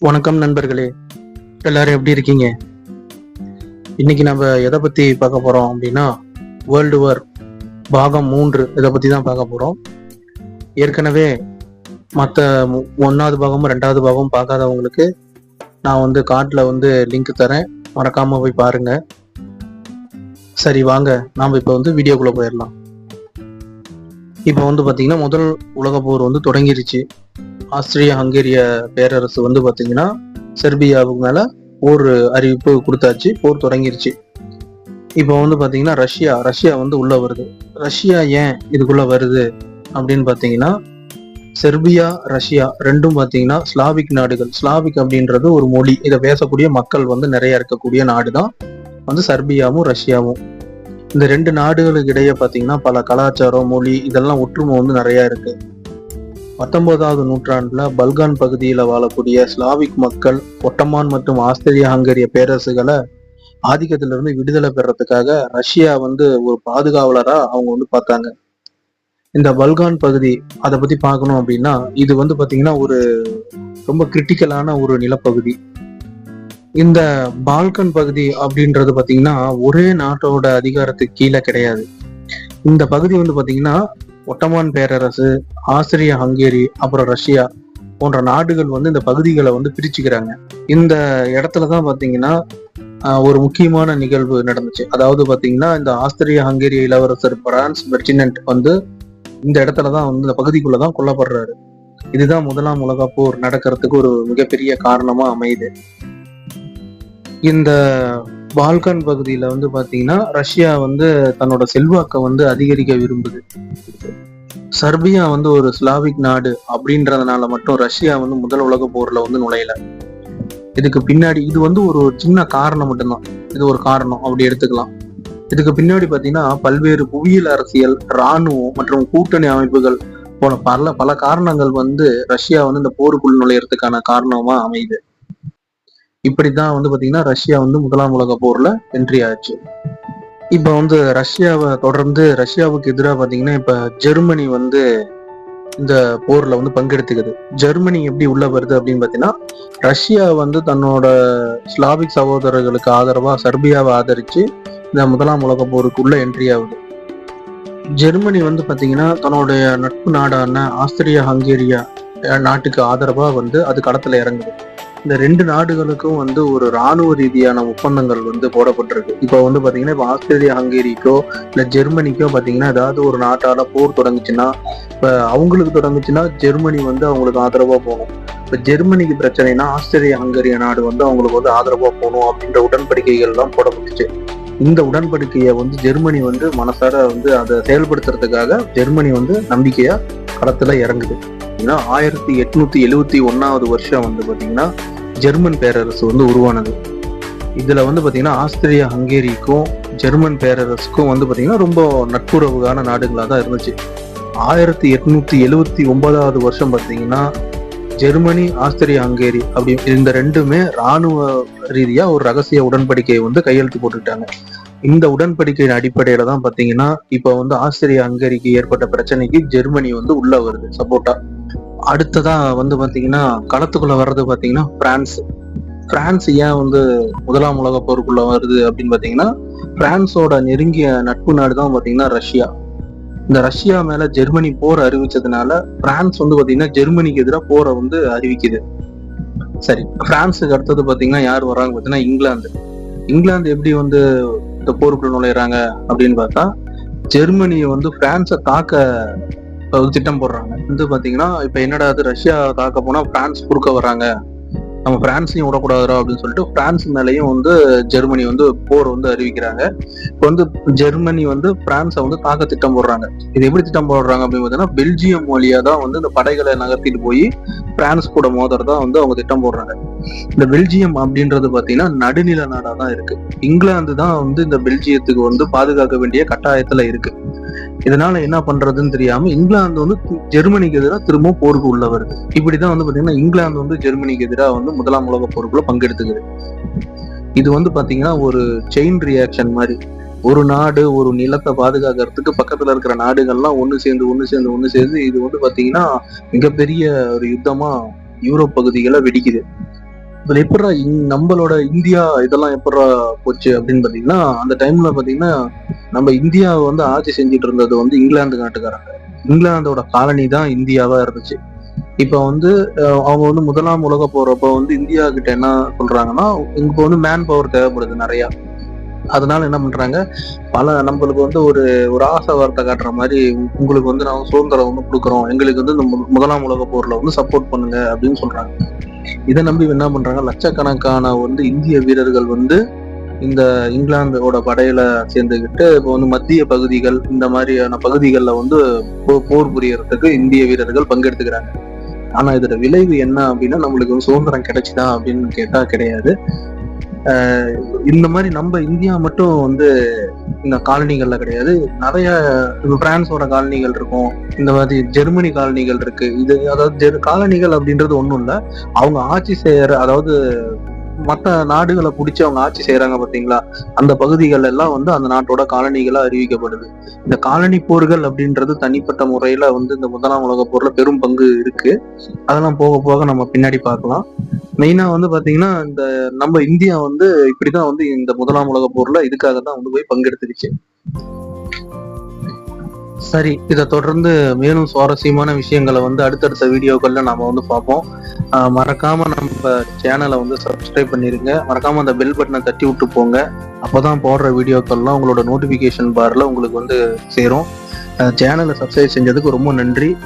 வணக்கம் நண்பர்களே. எல்லாரும் எப்படி இருக்கீங்க? இன்னைக்கு நம்ம எதை பத்தி பார்க்க போறோம் அப்படின்னா வேர்ல்டு வார் பாகம் மூன்று இதை பத்தி தான் பார்க்க போறோம். ஏற்கனவே மற்ற ஒன்னாவது பாகமும் ரெண்டாவது பாகமும் பார்க்காதவங்களுக்கு நான் வந்து கார்டில் வந்து லிங்க் தரேன். மறக்காம போய் பாருங்க. சரி வாங்க. நாம் இப்போ வந்து வீடியோக்குள்ளே போயிடலாம். இப்போ வந்து பார்த்தீங்கன்னா முதல் உலக போர் வந்து தொடங்கிருச்சு. ஆஸ்திரிய ஹங்கேரிய பேரரசு வந்து பார்த்தீங்கன்னா செர்பியாவுக்கு மேலே போர் அறிவிப்பு கொடுத்தாச்சு போர் தொடங்கிருச்சு. இப்போ வந்து பார்த்தீங்கன்னா ரஷ்யா ரஷ்யா வந்து உள்ளே வருது. ரஷ்யா ஏன் இதுக்குள்ளே வருது அப்படின்னு பார்த்தீங்கன்னா செர்பியா ரஷ்யா ரெண்டும் பார்த்தீங்கன்னா ஸ்லாவிக் நாடுகள். ஸ்லாவிக் அப்படின்றது ஒரு மொழி. இதை பேசக்கூடிய மக்கள் வந்து நிறைய இருக்கக்கூடிய நாடு தான் வந்து செர்பியாவும் ரஷ்யாவும். இந்த ரெண்டு நாடுகளுக்கு இடையே பார்த்தீங்கன்னா பல கலாச்சாரம் மொழி இதெல்லாம் ஒற்றுமை வந்து நிறையா இருக்குது பத்தொன்பதாவது நூற்றாண்டுல பல்கான் பகுதியில வாழக்கூடிய ஸ்லாவிக் மக்கள் ஒட்டமான் மற்றும் ஆஸ்திரிய ஹங்கேரிய பேரரசுகளை ஆதிக்கத்திலிருந்து விடுதலை பெறத்துக்காக ரஷ்யா வந்து ஒரு பாதுகாவலரா அவங்க வந்து பார்த்தாங்க. இந்த பல்கான் பகுதி அதை பத்தி பார்க்கணும் அப்படின்னா இது வந்து பாத்தீங்கன்னா ஒரு ரொம்ப கிரிட்டிக்கலான ஒரு நிலப்பகுதி. இந்த பால்கன் பகுதி அப்படின்றது பாத்தீங்கன்னா ஒரே நாட்டோட அதிகாரத்துக்கு கீழே கிடையாது. இந்த பகுதி வந்து பாத்தீங்கன்னா ஒட்டமான் பேரரசு ஆஸ்திரிய ஹங்கேரி அப்புறம் ரஷ்யா போன்ற நாடுகள் வந்து இந்த பகுதிகளை வந்து பிரிச்சுக்கிறாங்க. இந்த இடத்துல தான் பாத்தீங்கன்னா ஆஹ், ஒரு முக்கியமான நிகழ்வு நடந்துச்சு. அதாவது பாத்தீங்கன்னா இந்த ஆஸ்திரிய ஹங்கேரிய இளவரசர் பிரான்ஸ் பெர்டினன்ட் வந்து இந்த இடத்துல தான் வந்து இந்த பகுதிக்குள்ள தான் கொல்லப்படுறாரு. இதுதான் முதலாம் உலக போர் நடக்கிறதுக்கு ஒரு மிகப்பெரிய காரணமா அமையுது. இந்த பால்கான் பகுதியில வந்து பாத்தீங்கன்னா ரஷ்யா வந்து தன்னோட செல்வாக்கை வந்து அதிகரிக்க விரும்புது. சர்பியா வந்து ஒரு ஸ்லாவிக் நாடு அப்படின்றதுனால மட்டும் ரஷ்யா வந்து முதல் உலக போர்ல வந்து நுழையல. இதுக்கு பின்னாடி இது வந்து ஒரு சின்ன காரணம் மட்டும்தான். இது ஒரு காரணம். அப்படி எடுத்துக்கலாம். இதுக்கு பின்னாடி பாத்தீங்கன்னா பல்வேறு புவியியல் அரசியல் இராணுவம் மற்றும் கூட்டணி அமைப்புகள் போன பல பல காரணங்கள் வந்து ரஷ்யா வந்து இந்த போருக்குள் நுழையிறதுக்கான காரணமா அமையுது. இப்படித்தான் வந்து பாத்தீங்கன்னா ரஷ்யா வந்து முதலாம் உலக போர்ல என்ட்ரி ஆச்சு. இப்ப வந்து ரஷ்யாவை தொடர்ந்து ரஷ்யாவுக்கு எதிராக பாத்தீங்கன்னா இப்ப ஜெர்மனி வந்து இந்த போர்ல வந்து பங்கெடுத்துக்குது. ஜெர்மனி எப்படி உள்ள வருது அப்படின்னு பாத்தீங்கன்னா ரஷ்யா வந்து தன்னோட ஸ்லாவிக் சகோதரர்களுக்கு ஆதரவா சர்பியாவை ஆதரிச்சு இந்த முதலாம் உலக போருக்குள்ள என்ட்ரி ஆகுது. ஜெர்மனி வந்து பாத்தீங்கன்னா தன்னுடைய நட்பு நாடான ஆஸ்திரியா ஹங்கேரியா நாட்டுக்கு ஆதரவா வந்து அது களத்துல இறங்குது. இந்த ரெண்டு நாடுகளுக்கும் வந்து ஒரு ராணுவ ரீதியான ஒப்பந்தங்கள் வந்து போடப்பட்டிருக்கு. இப்போ வந்து பாத்தீங்கன்னா இப்போ ஆஸ்திரேலியா ஹங்கேரிக்கோ இல்ல ஜெர்மனிக்கோ பாத்தீங்கன்னா ஏதாவது ஒரு நாட்டால போர் தொடங்குச்சுன்னா இப்ப அவங்களுக்கு தொடங்குச்சுன்னா ஜெர்மனி வந்து அவங்களுக்கு ஆதரவா போகணும். இப்ப ஜெர்மனிக்கு பிரச்சனைனா ஆஸ்திரேலியா ஹங்கேரிய நாடு வந்து அவங்களுக்கு வந்து ஆதரவா போகணும் அப்படின்ற உடன்படிக்கைகள் எல்லாம் போடப்பட்டுச்சு. இந்த உடன்படிக்கையை வந்து ஜெர்மனி வந்து மனசார வந்து அதை செயல்படுத்துறதுக்காக ஜெர்மனி வந்து நம்பிக்கையா களத்துல இறங்குது. ஏன்னா ஆயிரத்தி எட்நூத்தி எழுவத்தி ஒன்னாவது வருஷம் வந்து பாத்தீங்கன்னா ஜெர்மன் பேரரசு வந்து உருவானது. இதுல வந்து பாத்தீங்கன்னா ஆஸ்திரியா ஹங்கேரிக்கும் ஜெர்மன் பேரரசுக்கும் வந்து பாத்தீங்கன்னா ரொம்ப நட்புறவுகான நாடுகளாக தான் இருந்துச்சு. ஆயிரத்தி எட்நூத்தி எழுவத்தி ஒன்பதாவது வருஷம் பாத்தீங்கன்னா ஜெர்மனி ஆஸ்திரியா ஹங்கேரி அப்படி இந்த ரெண்டுமே ராணுவ ரீதியா ஒரு ரகசிய உடன்படிக்கையை வந்து கையெழுத்து போட்டுக்கிட்டாங்க. இந்த உடன்படிக்கையின் அடிப்படையில தான் பாத்தீங்கன்னா இப்ப வந்து ஆஸ்திரியா ஹங்கேரிக்கு ஏற்பட்ட பிரச்சனைக்கு ஜெர்மனி வந்து உள்ள வருது சப்போர்ட்டா. அடுத்ததா வந்து பாத்தீங்கன்னா களத்துக்குள்ள வர்றது பாத்தீங்கன்னா பிரான்ஸ். பிரான்ஸ் ஏன் வந்து முதலாம் உலக போருக்குள்ள வருது அப்படின்னு பாத்தீங்கன்னா பிரான்ஸோட நெருங்கிய நட்பு நாடு தான் பாத்தீங்கன்னா ரஷ்யா. இந்த ரஷ்யா மேல ஜெர்மனி போர் அறிவிச்சதுனால பிரான்ஸ் வந்து பாத்தீங்கன்னா ஜெர்மனிக்கு எதிராக போரை வந்து அறிவிக்குது. சரி பிரான்ஸுக்கு அடுத்தது பாத்தீங்கன்னா யார் வர்றாங்க பாத்தீங்கன்னா இங்கிலாந்து. இங்கிலாந்து எப்படி வந்து இந்த போருக்குள்ள நுழையிறாங்க அப்படின்னு பார்த்தா ஜெர்மனியை வந்து பிரான்ஸை தாக்க ஒரு திட்டம் போடுறாங்க. வந்து பார்த்தீங்கன்னா இப்போ என்னடா அது ரஷ்யா தாக்க போனால் பிரான்ஸ் குறுக்க வர்றாங்க. நம்ம பிரான்ஸையும் விடக்கூடாதுரா அப்படின்னு சொல்லிட்டு பிரான்ஸ் மேலேயும் வந்து ஜெர்மனி வந்து போர் வந்து அறிவிக்கிறாங்க. இப்போ வந்து ஜெர்மனி வந்து பிரான்ஸை வந்து தாக்க திட்டம் போடுறாங்க. இது எப்படி திட்டம் போடுறாங்க அப்படின்னு பார்த்தீங்கன்னா பெல்ஜியம் வழியா தான் வந்து இந்த படைகளை நகர்த்திட்டு போய் பிரான்ஸ் கூட மோதுறதா வந்து அவங்க திட்டம் போடுறாங்க. இந்த பெல்ஜியம் அப்படின்றது பார்த்தீங்கன்னா நடுநில நாடா தான் இருக்கு. இங்கிலாந்து தான் வந்து இந்த பெல்ஜியத்துக்கு வந்து பாதுகாக்க வேண்டிய கட்டாயத்துல இருக்கு. இதனால என்ன பண்றதுன்னு தெரியாம இங்கிலாந்து வந்து ஜெர்மனிக்கு எதிராக திரும்ப போருக்கு உள்ள வருது. இப்படிதான் வந்து பாத்தீங்கன்னா இங்கிலாந்து வந்து ஜெர்மனிக்கு எதிராக வந்து முதலாம் உலக போருக்குள்ள பங்கெடுத்துக்குது. இது வந்து பாத்தீங்கன்னா ஒரு செயின் ரியாக்ஷன் மாதிரி. ஒரு நாடு ஒரு நிலத்தை பாதுகாக்கிறதுக்கு பக்கத்துல இருக்கிற நாடுகள்லாம் ஒண்ணு சேர்ந்து ஒண்ணு சேர்ந்து ஒண்ணு சேர்ந்து இது வந்து பாத்தீங்கன்னா மிகப்பெரிய ஒரு யுத்தமா யூரோப் பகுதிகளை வெடிக்குது. இதுல எப்படா இங்- நம்மளோட இந்தியா இதெல்லாம் எப்படா போச்சு அப்படின்னு பாத்தீங்கன்னா அந்த டைம்ல பாத்தீங்கன்னா நம்ம இந்தியாவை வந்து ஆட்சி செஞ்சுட்டு இருந்தது வந்து இங்கிலாந்து நாட்டுக்காரங்க. இங்கிலாந்தோட காலனி தான் இந்தியாவா இருந்துச்சு. இப்ப வந்து அவங்க வந்து முதலாம் உலக போறப்ப வந்து இந்தியா கிட்ட என்ன சொல்றாங்கன்னா இங்க வந்து மேன் பவர் தேவைப்படுது நிறைய. அதனால என்ன பண்றாங்க பல நம்மளுக்கு வந்து ஒரு ஒரு ஆசை வார்த்தை காட்டுற மாதிரி உங்களுக்கு வந்து நாங்கள் சுதந்திரம் வந்து கொடுக்குறோம். எங்களுக்கு வந்து இந்த மு- முதலாம் உலக போர்ல வந்து சப்போர்ட் பண்ணுங்க அப்படின்னு சொல்றாங்க. இதை நம்பி என்ன பண்றாங்க? லட்சக்கணக்கான வந்து இந்திய வீரர்கள் வந்து இந்த இங்கிலாந்தோட படையில சேர்ந்துக்கிட்டு இப்போ வந்து மத்திய பகுதிகள் இந்த மாதிரியான பகுதிகளில் வந்து போ- போர் புரியறதுக்கு இந்திய வீரர்கள் பங்கெடுத்துக்கிறாங்க. ஆனா இதோட விளைவு என்ன அப்படின்னா நம்மளுக்கு வந்து சுதந்திரம் கிடைச்சுதா அப்படின்னு கேட்டா கிடையாது. இந்த மாதிரி நம்ம இந்தியா மட்டும் வந்து இந்த காலனிகள்ல கிடையாது. நிறைய பிரான்ஸோட காலனிகள் இருக்கும். இந்த மாதிரி ஜெர்மனி காலனிகள் இருக்கு. இது அதாவது ஜெர்- காலனிகள் அப்படின்றது ஒண்ணும் இல்ல. அவங்க ஆட்சி செய்யற அதாவது மற்ற நாடுகளை பிடிச்சி அவங்க ஆட்சி செய்யறாங்க பாத்தீங்களா? அந்த பகுதிகள் எல்லாம் வந்து அந்த நாட்டோட காலனிகளா அறிவிக்கப்படுது. இந்த காலனி போர்கள் அப்படின்றது தனிப்பட்ட முறையில வந்து இந்த முதலாம் உலக போர்ல பெரும் பங்கு இருக்கு. அதெல்லாம் போக போக நம்ம பின்னாடி பார்க்கலாம். மெயினா வந்து பாத்தீங்கன்னா இந்த நம்ம இந்தியா வந்து இப்படிதான் வந்து இந்த முதலாம் உலக போர்ல இதுக்காக தான் வந்து போய் பங்கெடுத்துருச்சு. சரி இதை தொடர்ந்து மேலும் சுவாரஸ்யமான விஷயங்களை வந்து அடுத்தடுத்த வீடியோக்கள்ல நாம வந்து பார்ப்போம். ஆஹ் மறக்காம நம்ம சேனலை வந்து சப்ஸ்கிரைப் பண்ணிருங்க. மறக்காம அந்த பெல் பட்டனை தட்டி விட்டு போங்க. அப்பதான் போடுற வீடியோக்கள்லாம் உங்களோட நோட்டிபிகேஷன் பார்ல உங்களுக்கு வந்து சேரும். சேனலை சப்ஸ்கிரைப் செஞ்சதுக்கு ரொம்ப நன்றி.